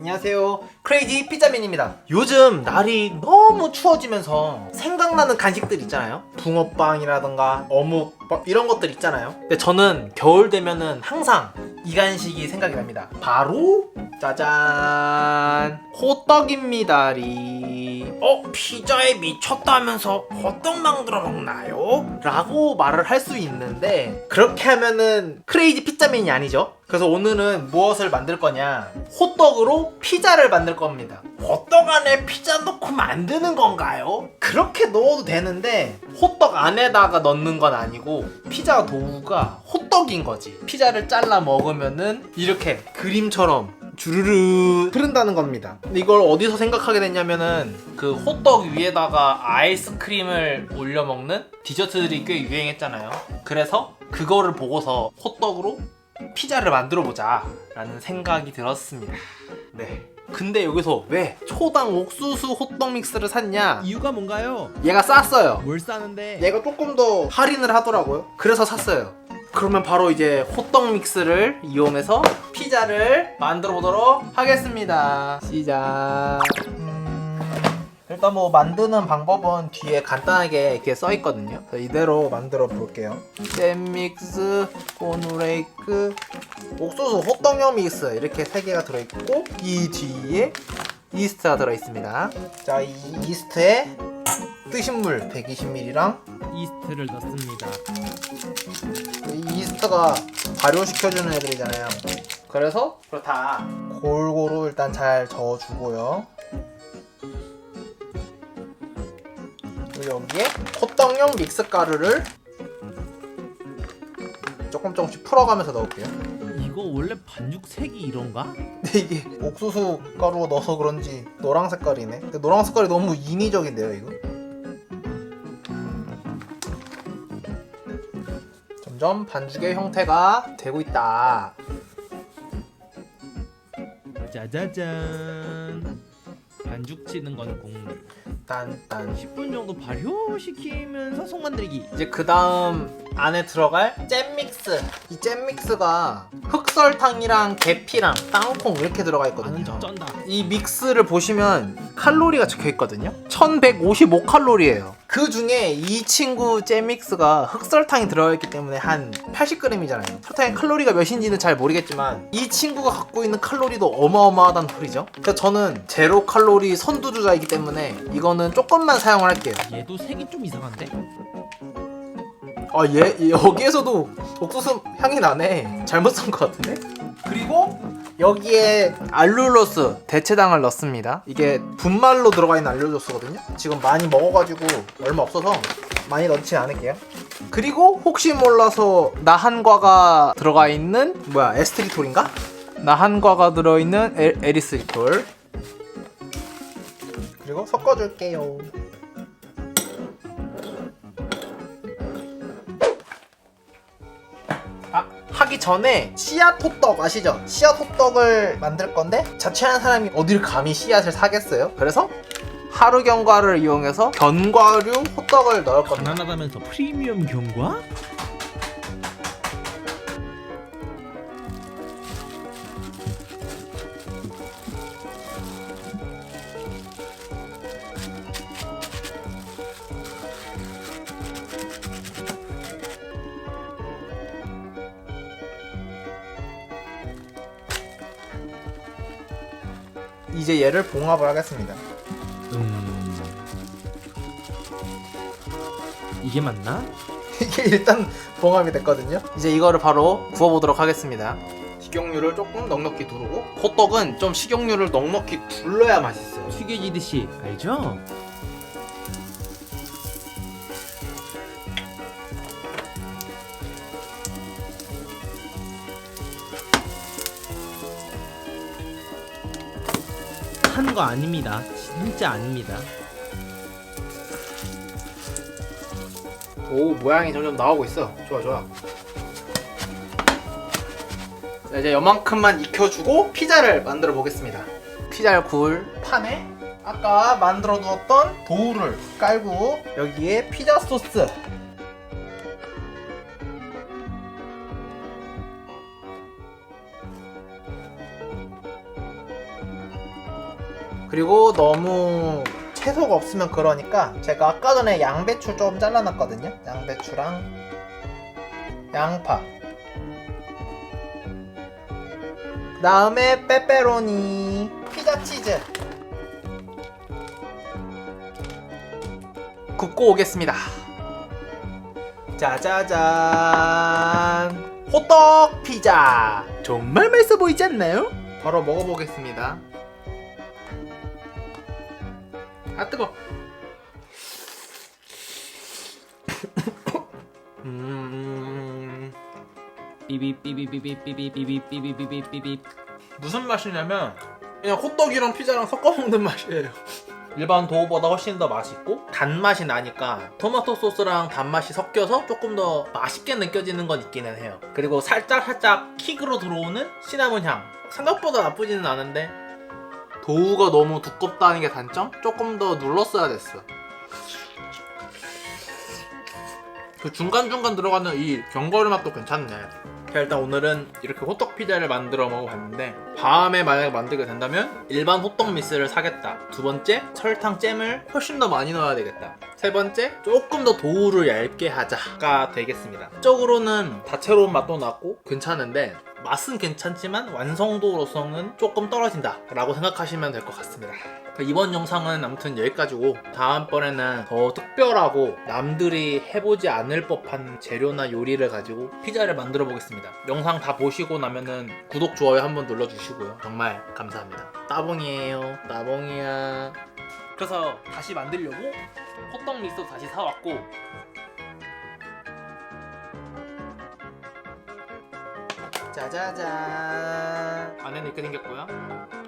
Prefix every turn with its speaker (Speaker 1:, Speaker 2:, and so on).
Speaker 1: 안녕하세요. 크레이지 피자맨입니다. 요즘 날이 너무 추워지면서 생각나는 간식들 있잖아요. 붕어빵이라던가 어묵 뭐 이런 것들 있잖아요. 근데 저는 겨울 되면은 항상 이 간식이 생각이 납니다. 바로 짜잔 호떡입니다리. 어 피자에 미쳤다면서 호떡 만들어 먹나요? 라고 말을 할 수 있는데 그렇게 하면은 크레이지 피자맨이 아니죠. 그래서 오늘은 무엇을 만들 거냐? 호떡으로 피자를 만들 겁니다. 호떡 안에 피자 넣고 만드는 건가요? 그렇게 넣어도 되는데 호떡 안에다가 넣는 건 아니고 피자 도우가 호떡인 거지. 피자를 잘라 먹으면은 이렇게 그림처럼 주르르 흐른다는 겁니다. 근데 이걸 어디서 생각하게 됐냐면은 그 호떡 위에다가 아이스크림을 올려 먹는 디저트들이 꽤 유행했잖아요. 그래서 그거를 보고서 호떡으로 피자를 만들어 보자 라는 생각이 들었습니다. 네. 근데 여기서 왜 초당 옥수수 호떡 믹스를 샀냐?
Speaker 2: 이유가 뭔가요?
Speaker 1: 얘가 쌌어요.
Speaker 2: 뭘 싸는데?
Speaker 1: 얘가 조금 더 할인을 하더라고요. 그래서 샀어요. 그러면 바로 이제 호떡 믹스를 이용해서 피자를 만들어 보도록 하겠습니다. 시작. 음, 일단 뭐 만드는 방법은 뒤에 간단하게 이렇게 써 있거든요. 이대로 만들어 볼게요. 잼 믹스, 코누레이크, 옥수수 호떡용 믹스 이렇게 세 개가 들어 있고 이 뒤에 이스트가 들어 있습니다. 자, 이 이스트에 뜨신 물 120ml랑
Speaker 2: 이스트를 넣습니다.
Speaker 1: 이 이스트가 발효시켜주는 애들이잖아요. 그래서 그렇다. 골고루 일단 잘 저어주고요. 그리고 여기에 호떡용 믹스 가루를 조금 조금씩 풀어가면서 넣을게요.
Speaker 2: 이거 원래 반죽 색이 이런가?
Speaker 1: 근데 이게 옥수수 가루 넣어서 그런지 노랑 색깔이네. 근데 노랑 색깔이 너무 인위적인데요, 이거? 점점 반죽의 형태가 되고 있다.
Speaker 2: 짜자잔. 반죽 치는 건 국물.
Speaker 1: 딴딴.
Speaker 2: 10분 정도 발효시키면서 속 만들기.
Speaker 1: 이제 그 다음 안에 들어갈 잼 믹스. 이 잼 믹스가 흑설탕이랑 계피랑 땅콩 이렇게 들어가 있거든요.
Speaker 2: 척 쩐다.
Speaker 1: 이 믹스를 보시면 칼로리가 적혀 있거든요. 1155 칼로리예요. 그 중에 이 친구 잼 믹스가 흑설탕이 들어있기 때문에 한 80g이잖아요. 설탕의 칼로리가 몇인지는 잘 모르겠지만 이 친구가 갖고 있는 칼로리도 어마어마하다는 소리죠. 그래서 저는 제로 칼로리 선두주자이기 때문에 이거는 조금만 사용을 할게요.
Speaker 2: 얘도 색이 좀 이상한데?
Speaker 1: 아, 얘 여기에서도 옥수수 향이 나네. 잘못 쓴것 같은데? 그리고 여기에 알룰로스 대체당을 넣습니다. 이게 분말로 들어가 있는 알룰로스거든요. 지금 많이 먹어가지고 얼마 없어서 많이 넣지 않을게요. 그리고 혹시 몰라서 나한과가 들어가 있는 뭐야 에스트리톨인가? 나한과가 들어있는 에, 에리스리톨. 그리고 섞어줄게요. 아, 하기 전에 씨앗 호떡 아시죠? 씨앗 호떡을 만들 건데 자취하는 사람이 어딜 감히 씨앗을 사겠어요? 그래서 하루 견과를 이용해서 견과류 호떡을 넣을 겁니다.
Speaker 2: 가난하다면서 프리미엄 경과?
Speaker 1: 이제 얘를 봉합을 하겠습니다.
Speaker 2: 음. 이게 맞나?
Speaker 1: 이게 일단 봉합이 됐거든요. 이제 이거를 바로 구워보도록 하겠습니다. 식용유를 조금 넉넉히 두르고 호떡은 좀 식용유를 넉넉히 둘러야 맛있어요.
Speaker 2: 튀겨지듯이 알죠? 한거 아닙니다. 진짜 아닙니다.
Speaker 1: 오 모양이 점점 나오고 있어. 좋아 좋아. 자 이제 요만큼만 익혀주고 피자를 만들어 보겠습니다. 피자를 구울 판에 아까 만들어 두었던 도우를 깔고 여기에 피자 소스 그리고 너무 채소가 없으면 그러니까 제가 아까 전에 양배추 좀 잘라놨거든요. 양배추랑 양파. 그 다음에 페페로니, 피자 치즈. 굽고 오겠습니다. 짜자잔. 호떡 피자. 정말 맛있어 보이지 않나요? 바로 먹어보겠습니다. 아 뜨거. 음
Speaker 2: 삐비 삐비 삐비 삐비 삐비 삐비 삐비 삐비
Speaker 1: 무슨 맛이냐면 그냥 호떡이랑 피자랑 섞어 먹는 맛이에요. 일반 도우보다 훨씬 더 맛있고 단맛이 나니까 토마토 소스랑 단맛이 섞여서 조금 더 맛있게 느껴지는 건 있기는 해요. 그리고 살짝 살짝 킥으로 들어오는 시나몬 향. 생각보다 나쁘지는 않은데 도우가 너무 두껍다는 게 단점? 조금 더 눌렀어야 됐어. 그 중간중간 들어가는 이 견과류 맛도 괜찮네. 자, 일단 오늘은 이렇게 호떡 피자를 만들어 먹어봤는데 다음에 만약에 만들게 된다면 일반 호떡 미스를 사겠다. 두 번째 설탕 잼을 훨씬 더 많이 넣어야 되겠다. 세 번째 조금 더 도우를 얇게 하자가 되겠습니다. 적으로는 다채로운 맛도 나고 괜찮은데 맛은 괜찮지만 완성도로서는 조금 떨어진다 라고 생각하시면 될 것 같습니다. 이번 영상은 아무튼 여기까지고 다음번에는 더 특별하고 남들이 해보지 않을 법한 재료나 요리를 가지고 피자를 만들어 보겠습니다. 영상 다 보시고 나면은 구독, 좋아요 한번 눌러주시고요. 정말 감사합니다. 따봉이에요. 따봉이야. 그래서 다시 만들려고 호떡 믹서 다시 사왔고 짜자잔. 안에는 이렇게 생겼고요